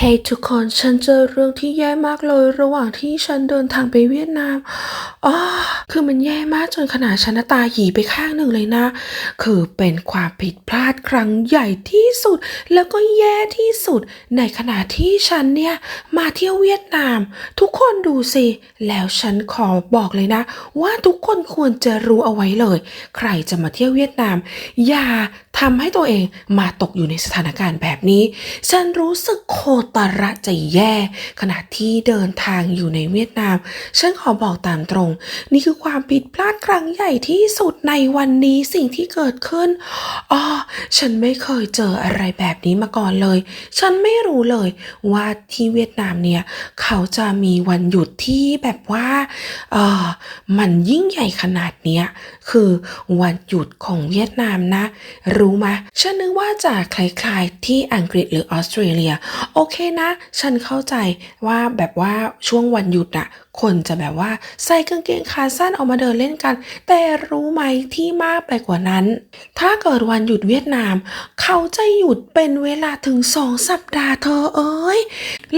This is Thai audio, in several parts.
เฮ้ยทุกคนฉันเจอเรื่องที่แย่มากเลย ระหว่างที่ฉันเดินทางไปเวียดนามอ๋อคือมันแย่มากจนขนาดฉันตาหยีไปข้างหนึ่งเลยนะ คือเป็นความผิดพลาดครั้งใหญ่ที่สุด แล้วก็แย่ที่สุด ในขณะที่ฉันเนี่ยมาเที่ยวเวียดนาม ทุกคนดูสิ แล้วฉันขอบอกเลยนะ ว่าทุกคนควรจะรู้เอาไว้เลย ใครจะมาเที่ยวเวียดนาม อย่า ทำให้ตัวเองมาตกอยู่ในสถานการณ์แบบนี้ ฉันรู้สึกโคตรระจะแย่ ขณะที่เดินทางอยู่ในเวียดนาม ฉันขอบอกตามตรง นี่คือความผิดพลาดครั้งใหญ่ที่สุดในวันนี้สิ่งที่เกิดขึ้นอ๋อฉันไม่เคยเจออะไรแบบนี้มาก่อนเลย ฉันไม่รู้เลยว่าที่เวียดนามเนี่ย เขาจะมีวันหยุดที่แบบว่าเออมันยิ่งใหญ่ขนาดเนี้ยคือวันหยุดของเวียดนามนะรู้ไหมฉันนึกว่าจะคล้ายๆ ที่อังกฤษหรือออสเตรเลีย โอเคนะ ฉันเข้าใจว่าแบบว่าช่วงวันหยุดอะ คนจะแบบว่าใส่กางเกงขาสั้นออกมาเดินเล่นกัน แต่รู้ไหมที่มากไปกว่านั้น ถ้าเกิดวันหยุดเวียดนาม เขาจะหยุดเป็นเวลาถึงสองสัปดาห์เธอเอ้ย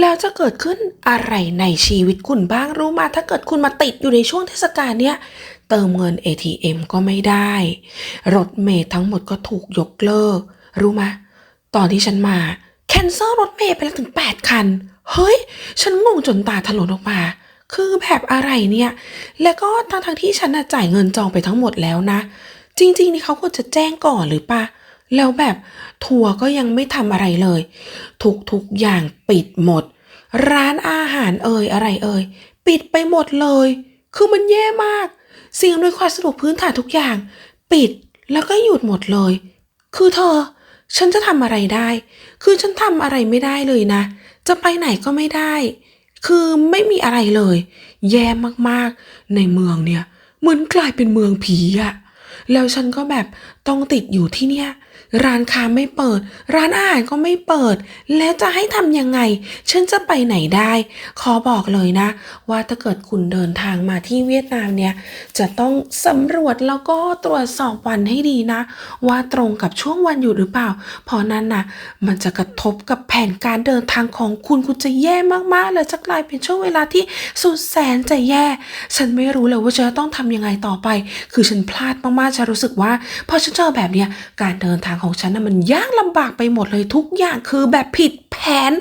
แล้วจะเกิดขึ้นอะไรในชีวิตคุณบ้างรู้มาถ้าเกิดคุณมาติดอยู่ในช่วงเทศกาลเนี้ยเติมเงิน ATM ก็ไม่ได้ รถเมล์ทั้งหมดก็ถูกยกเลิก รู้ไหมตอนที่ฉันมาแคนเซิลรถเมล์ไปแล้วถึง 8 คัน เฮ้ย ฉันงงจนตาถลนออกมา คือแบบอะไรเนี่ย แล้วก็ทั้งทงๆที่ฉันน่ะจ่ายเงินจองไปทั้งหมดแล้วนะ จริง ๆ นี่เขาควรจะแจ้งก่อนหรือปะแล้วแบบทัวร์ก็ยังไม่ทำอะไรเลย ทุกๆอย่างปิดหมด ร้านอาหารเอ่ยอะไรเอ่ยปิดไปหมดเลย คือมันแย่มาก สิ่งอำนวยความสะดวกพื้นฐานทุกอย่าง ปิดแล้วก็หยุดหมดเลย คือเธอ ฉันจะทำอะไรได้ คือฉันทำอะไรไม่ได้เลยนะ จะไปไหนก็ไม่ได้ คือไม่มีอะไรเลย แย่มากๆ ในเมืองเนี่ย เหมือนกลายเป็นเมืองผีอะ แล้วฉันก็แบบต้องติดอยู่ที่เนี่ย ร้านค้าไม่เปิด ร้านอาหารก็ไม่เปิด แล้วจะให้ทำยังไง ฉันจะไปไหนได้ ขอบอกเลยนะ ว่าถ้าเกิดคุณเดินทางมาที่เวียดนามเนี่ย จะต้องสำรวจแล้วก็ตรวจสอบวันให้ดีนะ ว่าตรงกับช่วงวันหยุดหรือเปล่า เพราะนั้นนะมันจะกระทบกับแผนการเดินทางของคุณคุณจะแย่มากๆเลยจะกลายเป็นช่วงเวลาที่สุดแสนจะแย่ ฉันไม่รู้เลยว่าจะต้องทำยังไงต่อไป คือฉันพลาดมากๆฉันรู้สึกว่าพอฉันเจอแบบเนี้ยการเดินทางของฉันนะมันยากลำบากไปหมดเลยทุกอย่างคือแบบผิดแผน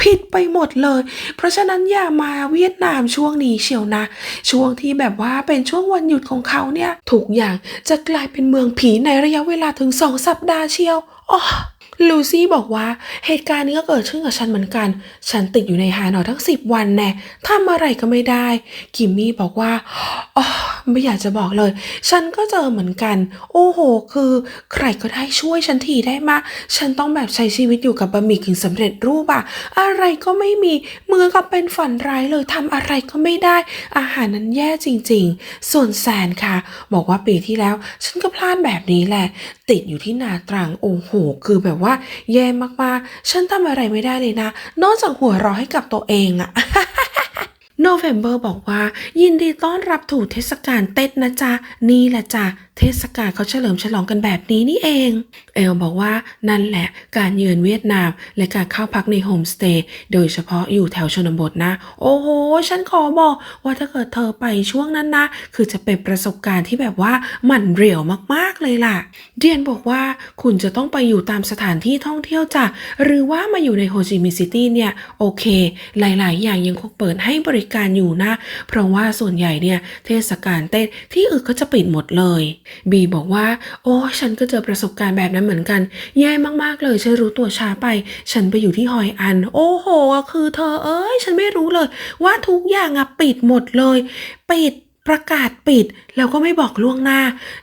ผิดไปหมดเลย เพราะฉะนั้นอย่ามาเวียดนามช่วงนี้เชียวนะ ช่วงที่แบบว่าเป็นช่วงวันหยุดของเขาเนี่ยทุกอย่างจะกลายเป็นเมืองผีในระยะเวลาถึงสองสัปดาห์เชียวอ๋อ ลูซี่บอกว่าเหตุการณ์นี้ก็เกิดขึ้นกับฉันเหมือนกัน ฉันติดอยู่ในฮานอยทั้ง10วันแน่ทำอะไรก็ไม่ได้ กิมมี่บอกว่าอ๋อไม่อยากจะบอกเลย ฉันก็เจอเหมือนกัน โอ้โห คือใครก็ได้ช่วยฉันทีได้มาฉันต้องแบบใช้ชีวิตอยู่กับบะหมี่กึ่งสำเร็จรูปอะอะไรก็ไม่มีเหมือนกับเป็นฝันร้ายเลยทำอะไรก็ไม่ได้ อาหารนั้นแย่จริง ๆ ส่วนแซนค่ะ บอกว่าปีที่แล้ว ฉันก็พลาดแบบนี้แหละ ติดอยู่ที่นาตรังโอ้โห คือแบบว่าแย่มากๆ ฉันทำอะไรไม่ได้เลยนะ นอกจากหัวเราะให้กับตัวเองอะ โนเวมเบอร์บอกว่า ยินดีต้อนรับถูกเทศกาลเต็ดนะจ๊ะ นี่แหละจ้ะเทศกาลเขาเฉลิมฉลองกันแบบนี้นี่เอง เอลบอกว่านั่นแหละการเยือนเวียดนาม และการเข้าพักในโฮมสเตย์โดยเฉพาะอยู่แถวชนบทนะ โอ้โห ฉันขอบอกว่าถ้าเกิดเธอไปช่วงนั้นนะ คือจะเป็นประสบการณ์ที่แบบว่ามันเรียวมากๆเลยล่ะ เดียนบอกว่าคุณจะต้องไปอยู่ตามสถานที่ท่องเที่ยวจ้ะหรือว่ามาอยู่ในโฮจิมินห์ซิตี้เนี่ยโอเค หลาย ๆ อย่างยังคงเปิดให้บริการการอยู่นะ เพราะว่าส่วนใหญ่เนี่ยเทศกาลเต้นที่อื่นก็จะปิดหมดเลย บีบอกว่า โอ้ฉันก็เจอประสบการณ์แบบนั้นเหมือนกัน แย่มากๆเลย ฉันรู้ตัวช้าไป ฉันไปอยู่ที่ฮอยอัน โอ้โห คือเธอเอ้ย ฉันไม่รู้เลย ว่าทุกอย่างอะปิดหมดเลย ปิด ประกาศปิดแล้วก็ไม่บอกล่วงหน้า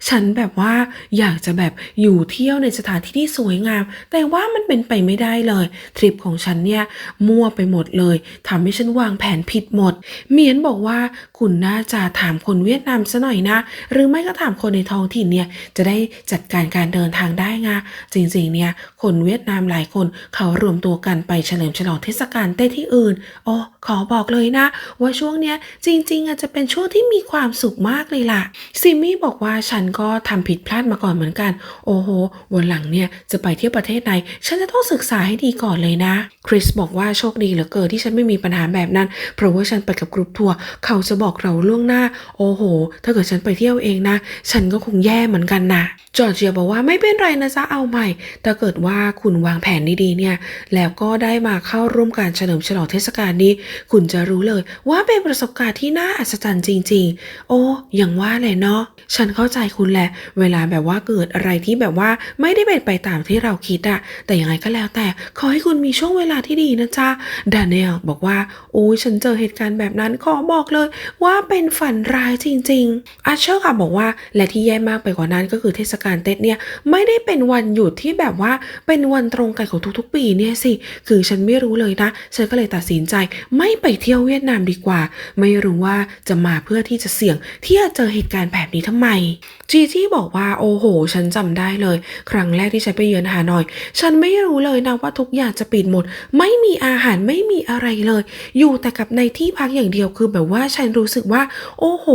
ฉันแบบว่าอยากจะแบบอยู่เที่ยวในสถานที่ที่สวยงาม แต่ว่ามันเป็นไปไม่ได้เลย ทริปของฉันเนี่ยมั่วไปหมดเลยทำให้ฉันวางแผนผิดหมด เมียนบอกว่าคุณน่าจะถามคนเวียดนามซะหน่อยนะ หรือไม่ก็ถามคนในท้องถิ่นเนี่ยจะได้จัดการการเดินทางได้ไงจริงๆเนี่ยคนเวียดนามหลายคนเขารวมตัวกันไปเฉลิมฉลองเทศกาลเต้ที่อื่นอ๋อขอบอกเลยนะ ว่าช่วงเนี้ยจริงๆอาจจะเป็นช่วงที่มีความสุขมากเลยล่ะ ซิมมี่บอกว่าฉันก็ทำผิดพลาดมาก่อนเหมือนกัน โอ้โห วันหลังเนี่ยจะไปเที่ยวประเทศไหน ฉันจะต้องศึกษาให้ดีก่อนเลยนะ คริสบอกว่าโชคดีเหลือเกินที่ฉันไม่มีปัญหาแบบนั้น เพราะว่าฉันไปกับกรุ๊ปทัวร์เขาจะบอกเราล่วงหน้า โอ้โห ถ้าเกิดฉันไปเที่ยวเองนะ ฉันก็คงแย่เหมือนกันนะจอร์เจียบอกว่าไม่เป็นไรนะจ๊ะเอาใหม่ ถ้าเกิดว่าคุณวางแผนดีๆเนี่ย แล้วก็ได้มาเข้าร่วมการเฉลิมฉลองเทศกาลนี้ คุณจะรู้เลยว่าเป็นประสบการณ์ที่น่าอัศจรรย์จริงๆโอ้อย่างว่าแหละเนาะฉันเข้าใจคุณแหละ เวลาแบบว่าเกิดอะไรที่แบบว่าไม่ได้เป็นไปตามที่เราคิดอะแต่ยังไงก็แล้วแต่ ขอให้คุณมีช่วงเวลาที่ดีนะจ๊ะดานิเอลบอกว่า โอ้ยฉันเจอเหตุการณ์แบบนั้นขอบอกเลย ว่าเป็นฝันร้ายจริงๆอาเชอร์ค่ะบอกว่าและที่แย่มากไปกว่านั้นก็คือเทศกาลเต็ดเนี่ยไม่ได้เป็นวันหยุดที่แบบว่าเป็นวันตรงกันของทุกๆ ปีเนี่ยสิ คือฉันไม่รู้เลยนะ ฉันก็เลยตัดสินใจไม่ไปเที่ยวเวียดนามดีกว่า ไม่รู้ว่าจะมาเพื่อที่จะเสี่ยงที่จะเจอเหตุการณ์แบบนี้ทำไม จีจี้บอกว่าโอ้โห ฉันจำได้เลย ครั้งแรกที่ฉันไปเยือนฮานอย ฉันไม่รู้เลยนะว่าทุกอย่างจะปิดหมด ไม่มีอาหารไม่มีอะไรเลย อยู่แต่กับในที่พักอย่างเดียวคือแบบว่าฉันรู้สึกว่า โอ้โห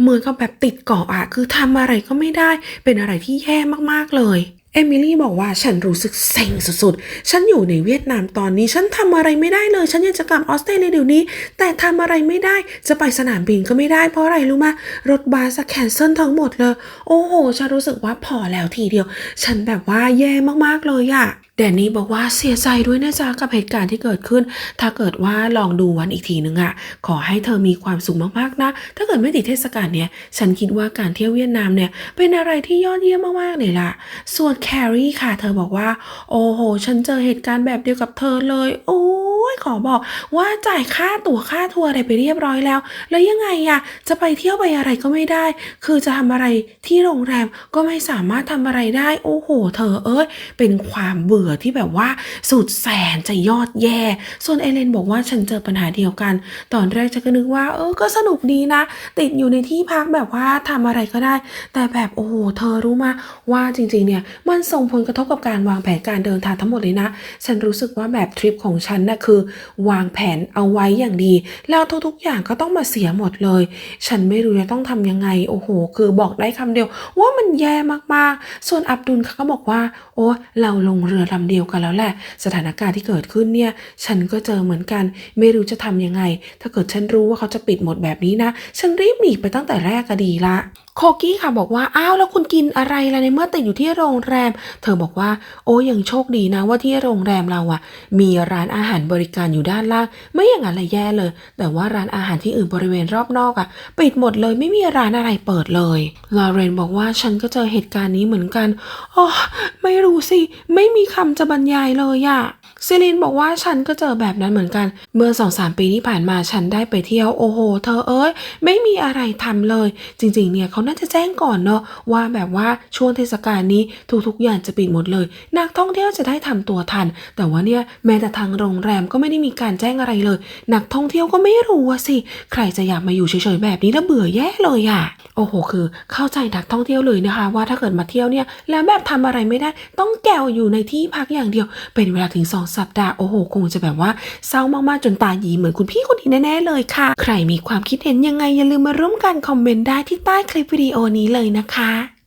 เหมือนกับแบบติดเกาะอะคือทำอะไรก็ไม่ได้ เป็นอะไรที่แย่มากๆเลย เอมิลี่บอกว่าฉันรู้สึกเซ็งสุดๆ ฉันอยู่ในเวียดนามตอนนี้ ฉันทำอะไรไม่ได้เลย ฉันอยากจะกลับออสเตรเลียเดี๋ยวนี้ แต่ทำอะไรไม่ได้ จะไปสนามบินก็ไม่ได้ เพราะอะไรรู้มะรถบัสแคนเซิลทั้งหมดเลย โอ้โห ฉันรู้สึกว่าพอแล้วทีเดียว ฉันแบบว่าแย่มากๆเลยอะ แดนนี่บอกว่าเสียใจด้วยนะจ๊ะกับเหตุการณ์ที่เกิดขึ้น ถ้าเกิดว่าลองดูวันอีกทีนึงอะขอให้เธอมีความสุขมากๆนะ ถ้าเกิดไม่ติดเทศกาลเนี่ย ฉันคิดว่าการเที่ยวเวียดนามเนี่ย เป็นอะไรที่ยอดเยี่ยมมากๆเลยล่ะ ส่วนแครี่ค่ะ เธอบอกว่า โอ้โห ฉันเจอเหตุการณ์แบบเดียวกับเธอเลย โอ้ ขอบอกว่าจ่ายค่าตั๋วค่าทัวร์อะไรไปเรียบร้อยแล้ว แล้วยังไงอะจะไปเที่ยวไปอะไรก็ไม่ได้ คือจะทำอะไรที่โรงแรมก็ไม่สามารถทำอะไรได้โอ้โห เธอเอ้ยเป็นความเบื่อที่แบบว่าสุดแสนจะยอดแย่ ส่วนเอเลนบอกว่าฉันเจอปัญหาเดียวกัน ตอนแรกฉันก็นึกว่า เออก็สนุกดีนะ ติดอยู่ในที่พักแบบว่าทำอะไรก็ได้ แต่แบบโอ้โหเธอรู้มาว่าจริงๆเนี่ยมันส่งผลกระทบกับการวางแผนการเดินทางทั้งหมดเลยนะ ฉันรู้สึกว่าแบบทริปของฉันนะ่ะคือวางแผนเอาไว้อย่างดี แล้วทุกๆอย่างก็ต้องมาเสียหมดเลย ฉันไม่รู้จะต้องทำยังไง โอ้โห คือบอกได้คำเดียว ว่ามันแย่มากๆ ส่วนอับดุลเขาก็บอกว่า โอ้เราลงเรือลำเดียวกันแล้วแหละ สถานการณ์ที่เกิดขึ้นเนี่ย ฉันก็เจอเหมือนกัน ไม่รู้จะทำยังไง ถ้าเกิดฉันรู้ว่าเขาจะปิดหมดแบบนี้นะ ฉันรีบหนีไปตั้งแต่แรกก็ดีละ โคกี้ค่ะบอกว่าอ้าวแล้วคุณกินอะไรล่ะในเมื่อติดอยู่ที่โรงแรม เธอบอกว่าโอ้ยังโชคดีนะว่าที่โรงแรมเราอะมีร้านอาหารบริการอยู่ด้านล่าง ไม่อย่างนั้นเลยแย่เลย แต่ว่าร้านอาหารที่อื่นบริเวณรอบนอกอะปิดหมดเลยไม่มีร้านอะไรเปิดเลยลอเรนบอกว่าฉันก็เจอเหตุการณ์นี้เหมือนกันอ๋อไม่รู้สิ ไม่มีคำจะบรรยายเลยอะ ซิลินบอกว่าฉันก็เจอแบบนั้นเหมือนกัน เมื่อสองสามปีที่ผ่านมาฉันได้ไปเที่ยวโอ้โห เธอเอ้ยไม่มีอะไรทำเลย จริง ๆ เนี่ยเขาน่าจะแจ้งก่อนเนาะว่าแบบว่าช่วงเทศกาลนี้ทุกๆอย่างจะปิดหมดเลย นักท่องเที่ยวจะได้ทำตัวทัน แต่ว่าเนี่ยแม้แต่ทางโรงแรมก็ไม่ได้มีการแจ้งอะไรเลย นักท่องเที่ยวก็ไม่รู้สิ ใครจะอยากมาอยู่เฉยๆแบบนี้แล้วเบื่อแย่เลยอะโอ้โห คือ เข้าใจนักท่องเที่ยวเลยนะคะ ว่าถ้าเกิดมาเที่ยวเนี่ยแล้วแบบทำอะไรไม่ได้ต้องแกวอยู่ในที่พักอย่างเดียว เป็นเวลาถึงสองสัปดาห์โอ้โหคงจะแบบว่าเศร้ามากๆจนตาหยีเหมือนคุณพี่คนนี้แน่ๆเลยค่ะ ใครมีความคิดเห็นยังไงอย่าลืมมาร่วมกันคอมเมนต์ได้ที่ใต้คลิปวิดีโอนี้เลยนะคะ